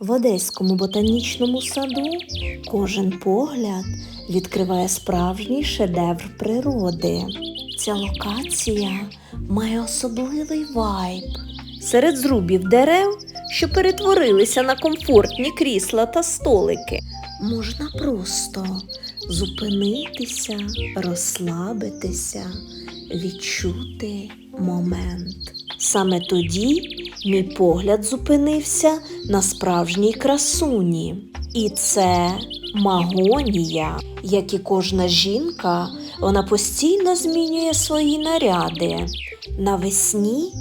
В Одеському ботанічному саду кожен погляд відкриває справжній шедевр природи. Ця локація має особливий вайб. Серед зрубів дерев, що перетворилися на комфортні крісла та столики, можна просто зупинитися, розслабитися, відчути момент. Саме тоді мій погляд зупинився на справжній красуні. І це магонія. Як і кожна жінка, вона постійно змінює свої наряди. Навесні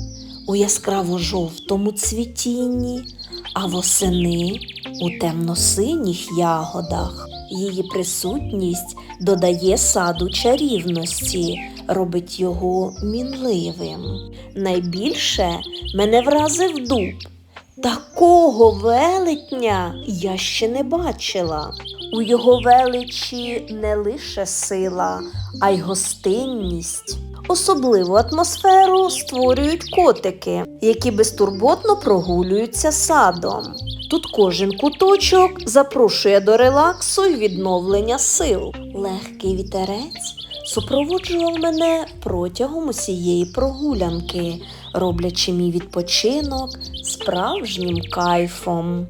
у яскраво-жовтому цвітінні, а восени у темно-синіх ягодах. Її присутність додає саду чарівності, робить його мінливим. Найбільше мене вразив дуб. Такого велетня я ще не бачила. У його величі не лише сила, а й гостинність. Особливу атмосферу створюють котики, які безтурботно прогулюються садом. Тут кожен куточок запрошує до релаксу і відновлення сил. Легкий вітерець супроводжував мене протягом усієї прогулянки, роблячи мій відпочинок справжнім кайфом.